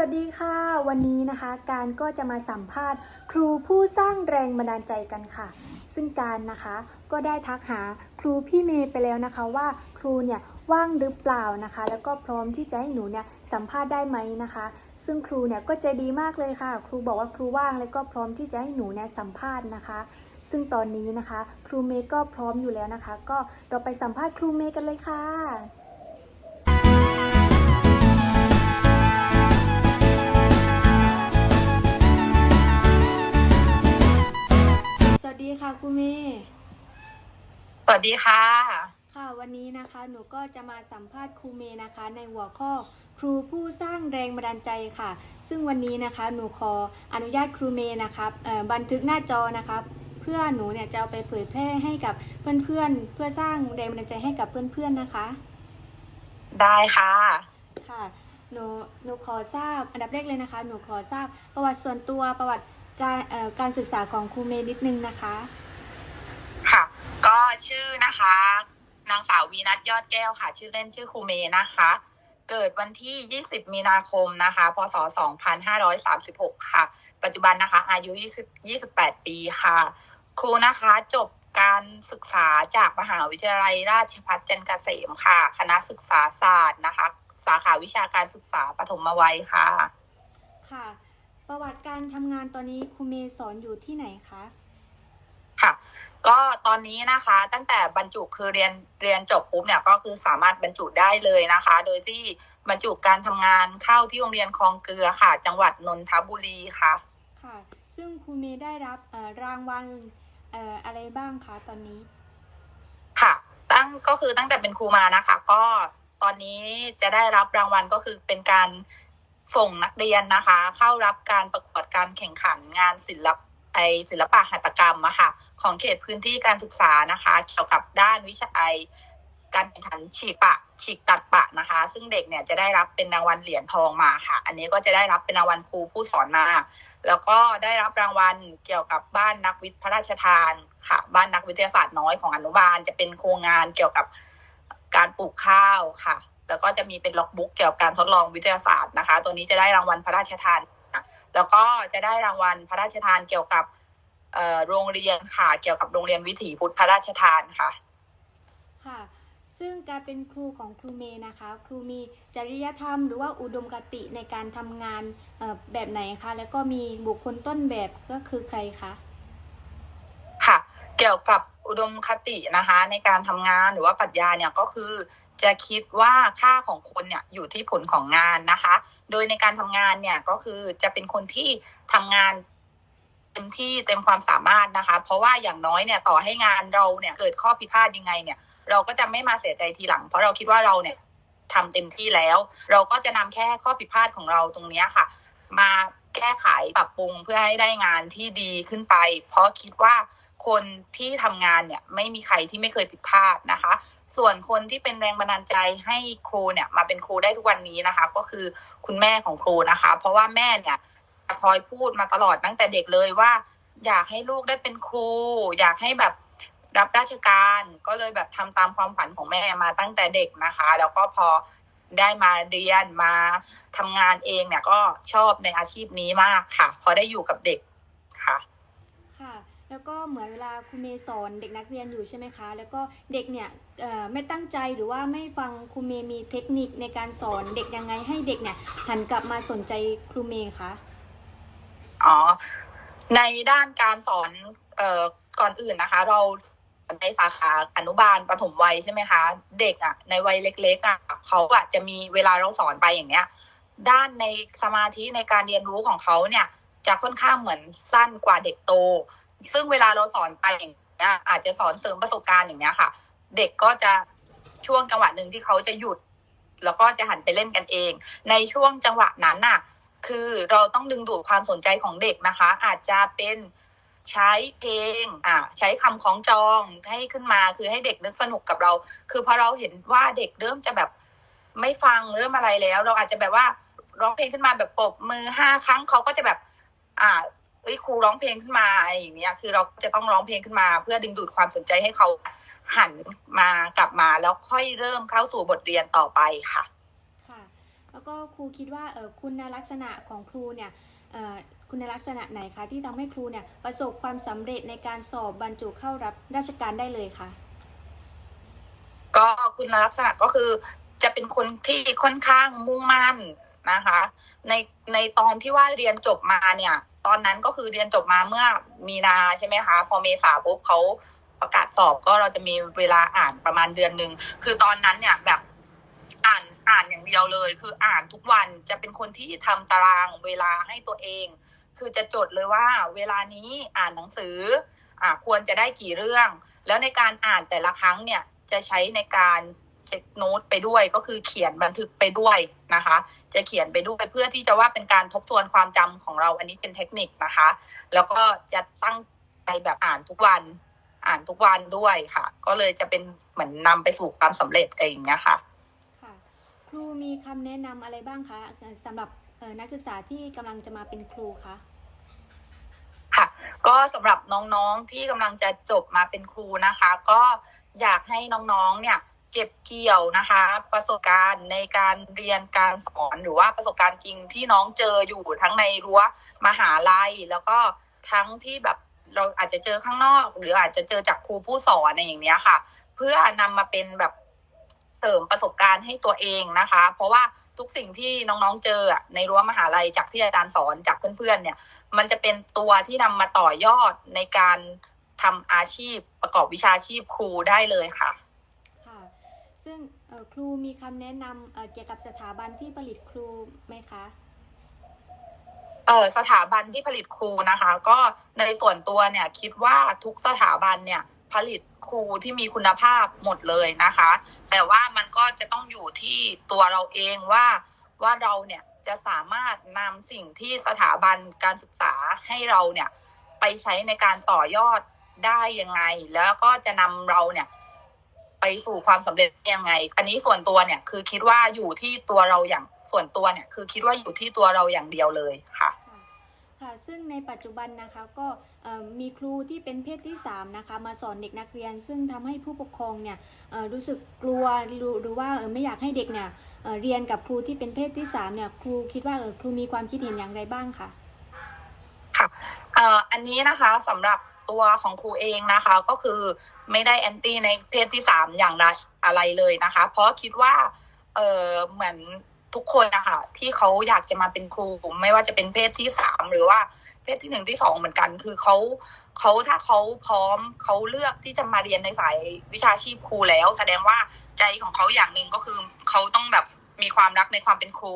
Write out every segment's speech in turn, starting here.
วัสดีค่ะ วันนี้นะคะการก็จะมาสัมภาษณ์ ครูผู้สร้างแรงบันดาลใจกันค่ะ ซึ่งการนะคะก็ได้ทักหาครูพี่เมย์ไปแล้วนะคะว่าครูเนี่ยว่างหรือเปล่านะคะ แล้วก็พร้อมที่จะให้หนูเนี่ยสัมภาษณ์ได้ไหมนะคะ ซึ่งครูเนี่ยก็ใจดีมากเลยค่ะ ครูบอกว่าครูว่างแล้วก็พร้อมที่จะให้หนูเนี่ยสัมภาษณ์นะคะ ซึ่งตอนนี้นะคะ ครูเมย์ก็พร้อมอยู่แล้วนะคะ ก็เราไปสัมภาษณ์ครูเมย์กันเลยค่ะ สวัสดีค่ะครูเมย์สวัสดีค่ะ ค่ะวันนี้นะคะหนูก็จะมาสัมภาษณ์ครูเมย์นะคะ ในหัวข้อครูผู้สร้างแรงบันดาลใจค่ะ ซึ่งวันนี้นะคะหนูขออนุญาตครูเมย์นะคะเอ่อบันทึกหน้าจอนะคะเพื่อหนูเนี่ยจะเอาไปเผยแพร่ให้กับเพื่อนๆ เพื่อสร้างแรงบันดาลใจให้กับเพื่อนๆนะคะ ได้ค่ะค่ะหนูหนูขอทราบอันดับแรกเลยนะคะ หนูขอทราบประวัติส่วนตัวประวัติ การเอ่อการศึกษาของครูเมย์นิดนึงนะคะ ค่ะ ก็ชื่อนะคะ นางสาววีนัทยอดแก้วค่ะ ชื่อเล่นชื่อครูเมนะคะ เกิดวันที่ 20 มีนาคมนะคะ พศ 2536 ค่ะ ปัจจุบันนะคะ อายุ 20 28 ปีค่ะ ครูนะคะจบการศึกษาจากมหาวิทยาลัยราชภัฏจันทร์เกษมค่ะ คณะศึกษาศาสตร์นะคะ สาขาวิชาการศึกษาปฐมวัยค่ะ ค่ะ ประวัติการทำงานตอนนี้ครูเมย์สอนอยู่ที่ไหนคะ ค่ะ ก็ตอนนี้นะคะตั้งแต่บรรจุคือเรียนเรียนจบปุ๊บเนี่ยก็คือสามารถบรรจุได้เลยนะคะ โดยที่บรรจุการทำงานเข้าที่โรงเรียนคลองเกลือค่ะ จังหวัดนนทบุรีค่ะ ค่ะ ซึ่งครูเมย์ได้รับเอ่อรางวัลเอ่ออะไรบ้างคะตอนนี้ ค่ะ ตั้งก็คือตั้งแต่เป็นครูมานะคะ ก็ตอนนี้จะได้รับรางวัลก็คือเป็นการ ส่งนักเรียนนะคะ เข้ารับการประกวดการแข่งขันงานศิลปไอศิลปะหัตถกรรมอะค่ะของเขตพื้นที่การศึกษานะคะ เกี่ยวกับด้านวิชาไอการแข่งขันฉีกปะฉีกตัดปะนะคะ ซึ่งเด็กเนี่ยจะได้รับเป็นรางวัลเหรียญทองมาค่ะ อันนี้ก็จะได้รับเป็นรางวัลครูผู้สอนมา แล้วก็ได้รับรางวัลเกี่ยวกับบ้านนักวิทย์พระราชทานค่ะ บ้านนักวิทยาศาสตร์น้อยของอนุบาล จะเป็นโครงงานเกี่ยวกับการปลูกข้าวค่ะ แล้วก็จะมีเป็นล็อกบุ๊กเกี่ยวกับการทดลองวิทยาศาสตร์นะคะ ตัวนี้จะได้รางวัลพระราชทานค่ะแล้วก็จะได้รางวัลพระราชทานเกี่ยวกับเอ่อโรงเรียนค่ะ เกี่ยวกับโรงเรียนวิถีพุทธพระราชทานค่ะ ค่ะ ซึ่งการเป็นครูของครูเมย์นะคะ ครูมีจริยธรรมหรือว่าอุดมคติในการทำงานเอ่อแบบไหนคะ แล้วก็มีบุคคลต้นแบบก็คือใครคะ ค่ะ เกี่ยวกับอุดมคตินะคะในการทำงานหรือว่าปรัชญาเนี่ยก็คือ จะคิดว่าค่าของคนเนี่ยอยู่ที่ผลของงานนะคะ โดยในการทำงานเนี่ยก็คือจะเป็นคนที่ทำงานเต็มที่เต็มความสามารถนะคะ เพราะว่าอย่างน้อยเนี่ยต่อให้งานเราเนี่ยเกิดข้อผิดพลาดยังไงเนี่ยเราก็จะไม่มาเสียใจทีหลัง เพราะเราคิดว่าเราเนี่ยทำเต็มที่แล้ว เราก็จะนำแค่ข้อผิดพลาดของเราตรงนี้ค่ะ มาแก้ไขปรับปรุงเพื่อให้ได้งานที่ดีขึ้นไป เพราะคิดว่า คนที่ทำงานเนี่ยไม่มีใครที่ไม่เคยผิดพลาดนะคะ ส่วนคนที่เป็นแรงบันดาลใจให้ครูเนี่ยมาเป็นครูได้ทุกวันนี้นะคะ ก็คือคุณแม่ของครูนะคะ เพราะว่าแม่เนี่ยคอยพูดมาตลอดตั้งแต่เด็กเลยว่า อยากให้ลูกได้เป็นครู อยากให้แบบรับราชการก็เลยแบบทำตามความฝันของแม่มาตั้งแต่เด็กนะคะ แล้วก็พอได้มาเรียนมาทำงานเองเนี่ยก็ชอบในอาชีพนี้มากค่ะ พอได้อยู่กับเด็ก แล้วก็เหมือนเวลาครูเมย์สอนเด็กนักเรียนอยู่ใช่ไหมคะ แล้วก็เด็กเนี่ยไม่ตั้งใจหรือว่าไม่ฟังครูเมย์มีเทคนิคในการสอนเด็กยังไงให้เด็กเนี่ยหันกลับมาสนใจครูเมย์คะอ๋อในด้านการสอนเอ่อก่อนอื่นนะคะ เราในสาขาอนุบาลปฐมวัยใช่ไหมคะ เด็กอะ ในวัยเล็กๆอะเขาอะจะมีเวลาเราสอนไปอย่างเนี้ย ด้านในสมาธิในการเรียนรู้ของเขาเนี่ย จะค่อนข้างเหมือนสั้นกว่าเด็กโต ซึ่งเวลาเราสอนไปอย่างเงี้ยอาจจะสอนเสริมประสบการณ์อย่างเนี้ยค่ะ เด็กก็จะช่วงจังหวะหนึ่งที่เขาจะหยุด แล้วก็จะหันไปเล่นกันเอง ในช่วงจังหวะนั้นน่ะ คือเราต้องดึงดูดความสนใจของเด็กนะคะ อาจจะเป็นใช้เพลงอ่าใช้คำคล้องจองให้ขึ้นมาคือให้เด็กนึกสนุกกับเรา คือพอเราเห็นว่าเด็กเริ่มจะแบบไม่ฟังเริ่มอะไรแล้ว เราอาจจะแบบว่าร้องเพลงขึ้นมาแบบปบมือห้าครั้งเขาก็จะแบบ อ่า เอ้ยครูร้องเพลงขึ้นมาอะไรอย่างเนี้ยคือเราจะต้องร้องเพลงขึ้นมา เพื่อดึงดูดความสนใจให้เขาหันมากลับมาแล้วค่อยเริ่มเข้าสู่บทเรียนต่อไปค่ะ ค่ะ แล้วก็ครูคิดว่าเออคุณลักษณะของครูเนี่ยเอ่อคุณลักษณะไหนคะที่ทำให้ครูเนี่ยประสบความสำเร็จในการสอบบรรจุเข้ารับราชการได้เลยคะก็คุณลักษณะก็คือจะเป็นคนที่ค่อนข้างมุ่งมั่นนะคะ ในในตอนที่ว่าเรียนจบมาเนี่ย ตอนนั้นก็คือเรียนจบมาเมื่อมีนาใช่ไหมคะ พอเมษาปุ๊บเขาประกาศสอบก็เราจะมีเวลาอ่านประมาณเดือนหนึ่งคือตอนนั้นเนี่ยแบบอ่านอ่านอย่างเดียวเลย คืออ่านทุกวันจะเป็นคนที่ทำตารางเวลาให้ตัวเอง คือจะจดเลยว่าเวลานี้อ่านหนังสืออ่าควรจะได้กี่เรื่อง แล้วในการอ่านแต่ละครั้งเนี่ย จะใช้ในการเช็คโน้ตไปด้วยก็คือเขียนบันทึกไปด้วยนะคะ จะเขียนไปด้วยเพื่อที่จะว่าเป็นการทบทวนความจำของเราอันนี้เป็นเทคนิคนะคะ แล้วก็จะตั้งใจแบบอ่านทุกวันอ่านทุกวันด้วยค่ะ ก็เลยจะเป็นเหมือนนำไปสู่ความสำเร็จอะไรอย่างเงี้ยค่ะค่ะ ครูมีคำแนะนำอะไรบ้างคะเอ่อสำหรับเอ่อนักศึกษาที่กำลังจะมาเป็นครูคะค่ะ ก็สำหรับน้องๆที่กำลังจะจบมาเป็นครูนะคะ ก็ อยากให้น้องๆ เนี่ยเก็บเกี่ยวนะคะ ประสบการณ์ในการเรียนการสอนหรือว่าประสบการณ์จริงที่น้องเจออยู่ทั้งในรั้วมหาลัย แล้วก็ทั้งที่แบบเราอาจจะเจอข้างนอก หรืออาจจะเจอจากครูผู้สอนอะไรอย่างเนี้ยค่ะ เพื่อนำมาเป็นแบบเสริมประสบการณ์ให้ตัวเองนะคะ เพราะว่าทุกสิ่งที่น้องๆเจอในรั้วมหาลัยจากที่อาจารย์สอนจากเพื่อนๆเนี่ย มันจะเป็นตัวที่นำมาต่อยอดในการ ทำอาชีพประกอบวิชาชีพครูได้เลยค่ะ ค่ะ ซึ่งเอ่อครูมีคำแนะนำเอ่อเกี่ยวกับสถาบันที่ผลิตครูไหมคะเออสถาบันที่ผลิตครูนะคะ ก็ในส่วนตัวเนี่ยคิดว่าทุกสถาบันเนี่ยผลิตครูที่มีคุณภาพหมดเลยนะคะ แต่ว่ามันก็จะต้องอยู่ที่ตัวเราเองว่าว่าเราเนี่ยจะสามารถนำสิ่งที่สถาบันการศึกษาให้เราเนี่ยไปใช้ในการต่อยอด ได้ยังไง แล้วก็จะนำเราเนี่ย ไปสู่ความสำเร็จยังไง อันนี้ส่วนตัวเนี่ย คือคิดว่าอยู่ที่ตัวเราอย่างส่วนตัวเนี่ย คือคิดว่าอยู่ที่ตัวเราอย่างเดียวเลยค่ะค่ะค่ะซึ่งในปัจจุบันนะคะก็เอ่อมีครูที่เป็นเพศที่3นะคะมาสอนเด็กนักเรียน ซึ่งทำให้ผู้ปกครองเนี่ยเอ่อรู้สึกกลัวหรือหรือว่าเอ่อไม่อยากให้เด็กเนี่ยเอ่อเรียนกับครูที่เป็นเพศที่3เนี่ยครูคิดว่าเออครูมีความคิดเห็นอย่างไรบ้างคะค่ะเอ่ออันนี้นะคะสำหรับ ตัวของครูเองนะคะ ก็คือไม่ได้แอนตี้ในเพศที่สามอย่างไรอะไรเลยนะคะ เพราะคิดว่าเออเหมือนทุกคนนะคะที่เขาอยากจะมาเป็นครูไม่ว่าจะเป็นเพศที่สามหรือว่าเพศที่หนึ่งที่สองเหมือนกัน คือเขาเขาถ้าเขาพร้อมเขาเลือกที่จะมาเรียนในสายวิชาชีพครูแล้ว แสดงว่าใจของเขาอย่างหนึ่งก็คือเขาต้องแบบมีความรักในความเป็นครู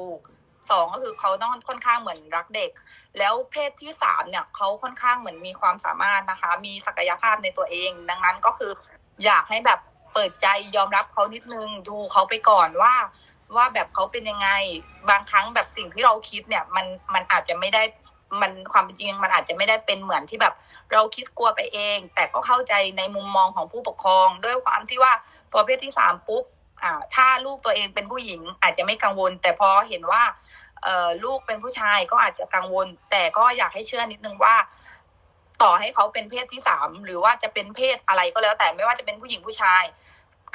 สองก็คือเขาต้องค่อนข้างเหมือนรักเด็ก แล้วเพศที่สามเนี่ยเขาค่อนข้างเหมือนมีความสามารถนะคะ มีศักยภาพในตัวเอง ดังนั้นก็คืออยากให้แบบเปิดใจยอมรับเขานิดนึงดูเขาไปก่อนว่า ว่าแบบเขาเป็นยังไงบางครั้งแบบสิ่งที่เราคิดเนี่ยมันมันอาจจะไม่ได้มันความจริงมันอาจจะไม่ได้เป็นเหมือนที่แบบ เราคิดกลัวไปเอง แต่ก็เข้าใจในมุมมองของผู้ปกครอง ด้วยความที่ว่าพอเพศที่สามปุ๊บ ถ้าลูกตัวเองเป็นผู้หญิงอาจจะไม่กังวล แต่พอเห็นว่าลูกเป็นผู้ชายก็อาจจะกังวล แต่ก็อยากให้เชื่อนิดนึงว่า ต่อให้เขาเป็นเพศที่สามหรือว่าจะเป็นเพศอะไรก็แล้วแต่ไม่ว่าจะเป็นผู้หญิงผู้ชาย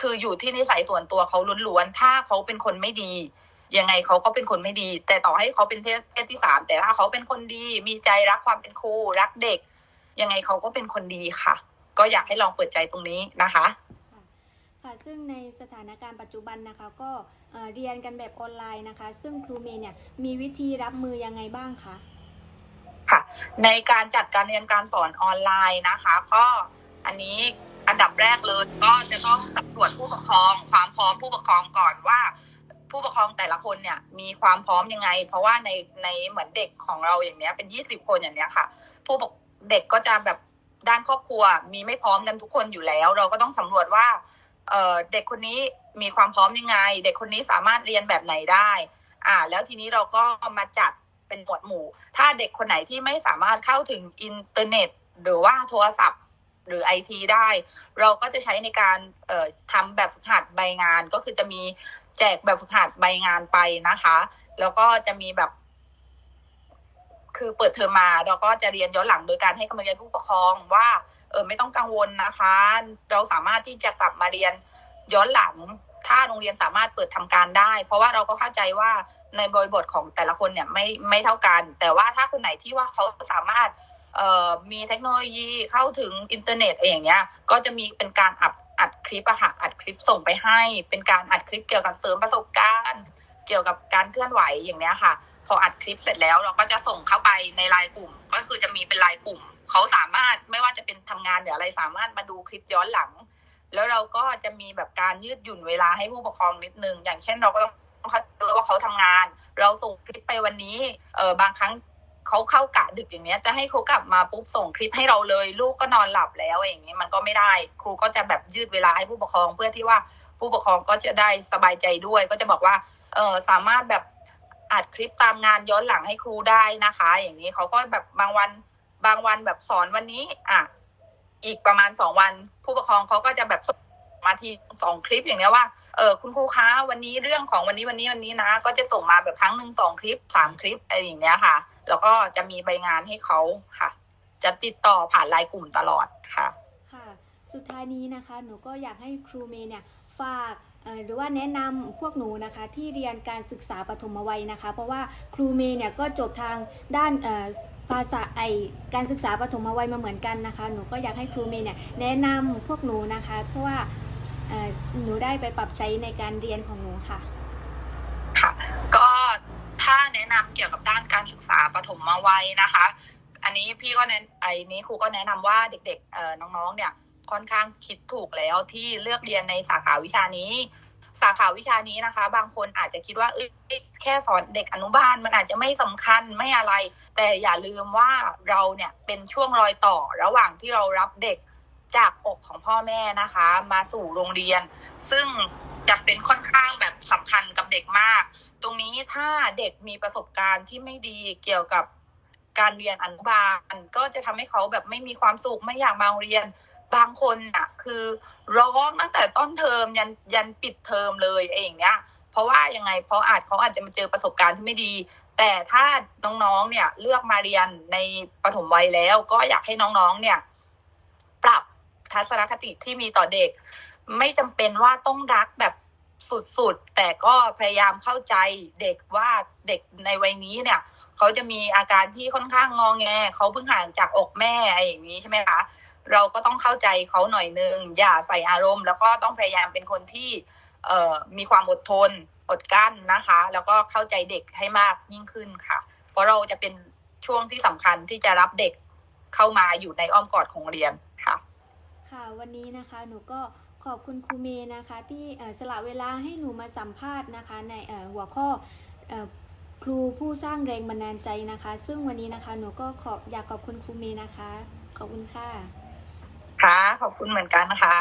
คืออยู่ที่นิสัยส่วนตัวเขาล้วนๆถ้าเขาเป็นคนไม่ดียังไงเขาก็เป็นคนไม่ดี แต่ต่อให้เขาเป็นเพศที่สามแต่ถ้าเขาเป็นคนดีมีใจรักความเป็นครูรักเด็ก ยังไงเขาก็เป็นคนดีค่ะ ก็อยากให้ลองเปิดใจตรงนี้นะคะ ซึ่งในสถานการณ์ปัจจุบันนะคะก็เอ่อเรียนกันแบบออนไลน์นะคะ ซึ่งครูเมย์เนี่ยมีวิธีรับมือยังไงบ้างคะค่ะ ในการจัดการเรียนการสอนออนไลน์นะคะ ก็อันนี้อันดับแรกเลยก็จะต้องสำรวจผู้ปกครอง ความพร้อมผู้ปกครองก่อนว่า ผู้ปกครองแต่ละคนเนี่ยมีความพร้อมยังไง เพราะว่าในในเหมือนเด็กของเราอย่างเนี้ยเป็นยี่สิบคนอย่างเนี้ยค่ะ ผู้ปกเด็กก็จะแบบด้านครอบครัวมีไม่พร้อมกันทุกคนอยู่แล้ว เราก็ต้องสำรวจว่า เเด็กคนนี้มีความพร้อมยังไง เด็กคนนี้สามารถเรียนแบบไหนได้ อ่า แล้วทีนี้เราก็มาจัดเป็นหมวดหมู่ ถ้าเด็กคนไหนที่ไม่สามารถเข้าถึงอินเทอร์เน็ต หรือว่าโทรศัพท์หรือไอทีได้ เราก็จะใช้ในการทำแบบฝึกหัดใบงานก็คือจะมีแจกแบบฝึกหัดใบงานไปนะคะ แล้วก็จะมีแบบ คือเปิดเทอมมาเราก็จะเรียนย้อนหลังโดยการให้กำลังใจผู้ปกครองว่าเออไม่ต้องกังวลนะคะ เราสามารถที่จะกลับมาเรียนย้อนหลัง ถ้าโรงเรียนสามารถเปิดทำการได้ เพราะว่าเราก็เข้าใจว่าในบริบทของแต่ละคนเนี่ยไม่ไม่เท่ากัน แต่ว่าถ้าคนไหนที่ว่าเขาสามารถเอ่อมีเทคโนโลยีเข้าถึงอินเทอร์เน็ตอะไรอย่างเงี้ย ก็จะมีเป็นการอัดอัดคลิปอะค่ะอัดคลิปส่งไปให้ เป็นการอัดคลิปเกี่ยวกับเสริมประสบการณ์ เกี่ยวกับการเคลื่อนไหวอย่างเนี้ยค่ะ พออัดคลิปเสร็จแล้วเราก็จะส่งเข้าไปในไลน์กลุ่ม ก็คือจะมีเป็นไลน์กลุ่ม เขาสามารถไม่ว่าจะเป็นทำงานหรืออะไรสามารถมาดูคลิปย้อนหลัง แล้วเราก็จะมีแบบการยืดหยุ่นเวลาให้ผู้ปกครองนิดนึง อย่างเช่นเราก็ต้องคัดเลือกว่าเขาทำงาน เราส่งคลิปไปวันนี้เออบางครั้งเขาเข้ากะดึกอย่างเนี้ยจะให้เขากลับมาปุ๊บส่งคลิปให้เราเลย ลูกก็นอนหลับแล้วอย่างนี้ยมันก็ไม่ได้ ครูก็จะแบบยืดเวลาให้ผู้ปกครองเพื่อที่ว่าผู้ปกครองก็จะได้สบายใจด้วย ก็จะบอกว่าเออสามารถแบบ อัดคลิปตามงานย้อนหลังให้ครูได้นะคะ อย่างนี้เขาก็แบบบางวันบางวันแบบสอนวันนี้ อะ อีกประมาณสองวัน ผู้ปกครองเขาก็จะแบบส่งมาทีสองคลิปอย่างเนี้ยว่าเออคุณครูคะวันนี้เรื่องของวันนี้วันนี้วันนี้นะ ก็จะส่งมาแบบครั้งหนึ่งสองคลิปสามคลิปอะไรอย่างเนี้ยค่ะ แล้วก็จะมีใบงานให้เขาค่ะ จะติดต่อผ่านไลน์กลุ่มตลอดค่ะ ค่ะ สุดท้ายนี้นะคะ หนูก็อยากให้ครูเมย์เนี่ยฝาก หรือว่าแนะนำพวกหนูนะคะที่เรียนการศึกษาปฐมวัยนะคะ เพราะว่าครูเมย์เนี่ยก็จบทางด้านภาษาไอการศึกษาปฐมวัยมาเหมือนกันนะคะ หนูก็อยากให้ครูเมย์เนี่ยแนะนำพวกหนูนะคะ เพราะว่าหนูได้ไปปรับใช้ในการเรียนของหนูค่ะค่ะ ก็ถ้าแนะนำเกี่ยวกับด้านการศึกษาปฐมวัยนะคะ อันนี้พี่ก็แนะไอนี้ครูก็แนะนำว่าเด็กๆน้องๆเนี่ย ค่อนข้างคิดถูกแล้วที่เลือกเรียนในสาขาวิชานี้ สาขาวิชานี้นะคะ บางคนอาจจะคิดว่าเอ้ยแค่สอนเด็กอนุบาลมันอาจจะไม่สำคัญไม่อะไร แต่อย่าลืมว่าเราเนี่ยเป็นช่วงรอยต่อระหว่างที่เรารับเด็กจากอกของพ่อแม่นะคะ มาสู่โรงเรียน ซึ่งจะเป็นค่อนข้างแบบสำคัญกับเด็กมาก ตรงนี้ถ้าเด็กมีประสบการณ์ที่ไม่ดีเกี่ยวกับการเรียนอนุบาลก็จะทำให้เขาแบบไม่มีความสุขไม่อยากมาเรียน บางคนอะคือร้องตั้งแต่ต้นเทอมยันยันปิดเทอมเลยเองเนี้ย เพราะว่ายังไงเพราะอาจเขาอาจจะมาเจอประสบการณ์ที่ไม่ดี แต่ถ้าน้องๆเนี่ยเลือกมาเรียนในปฐมวัยแล้ว ก็อยากให้น้องๆเนี่ยปรับทัศนคติที่มีต่อเด็ก ไม่จำเป็นว่าต้องรักแบบสุดๆ แต่ก็พยายามเข้าใจเด็กว่าเด็กในวัยนี้เนี่ยเขาจะมีอาการที่ค่อนข้างงองแงเขาเพิ่งห่างจากอกแม่อะไรอย่างนี้ใช่ไหมคะ เราก็ต้องเข้าใจเขาหน่อยนึง อย่าใส่อารมณ์ แล้วก็ต้องพยายามเป็นคนที่เมีความอดทนอดกั้นนะคะ แล้วก็เข้าใจเด็กให้มากยิ่งขึ้นค่ะ เพราะเราจะเป็นช่วงที่สำคัญที่จะรับเด็กเข้ามาอยู่ในอ้อมกอดของเรียนค่ะ ค่ะวันนี้นะคะหนูก็ขอบคุณครูเมย์นะคะที่สละเวลาให้หนูมาสัมภาษณ์นะคะ ในหัวข้อเอ่อครูผู้สร้างแรงบันดาลใจนะคะ ซึ่งวันนี้นะคะหนูก็ขอบอยากขอบคุณครูเมย์นะคะ ขอบคุณค่ะ ค่ะขอบคุณเหมือนกันค่ะ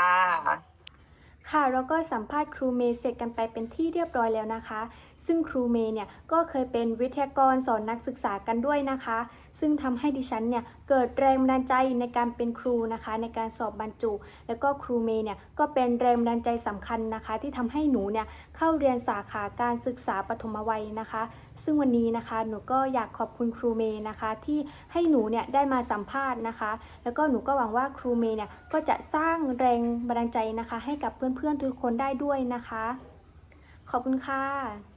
ค่ะ แล้วก็สัมภาษณ์ครูเมย์เสร็จกันไปเป็นที่เรียบร้อยแล้วนะคะ ซึ่งครูเมย์เนี่ยก็เคยเป็นวิทยากรสอนนักศึกษากันด้วยนะคะ ซึ่งทำให้ดิฉันเนี่ยเกิดแรงบันดาลใจในการเป็นครูนะคะ ในการสอบบรรจุ แล้วก็ครูเมย์เนี่ยก็เป็นแรงบันดาลใจสำคัญนะคะ ที่ทำให้หนูเนี่ยเข้าเรียนสาขาการศึกษาปฐมวัยนะคะซึ่งวันนี้นะคะหนูก็อยากขอบคุณครูเมย์นะคะที่ให้หนูเนี่ยได้มาสัมภาษณ์นะคะ แล้วก็หนูก็หวังว่าครูเมย์เนี่ยก็จะสร้างแรงบันดาลใจนะคะ ให้กับเพื่อนๆทุกคนได้ด้วยนะคะ ขอบคุณค่ะ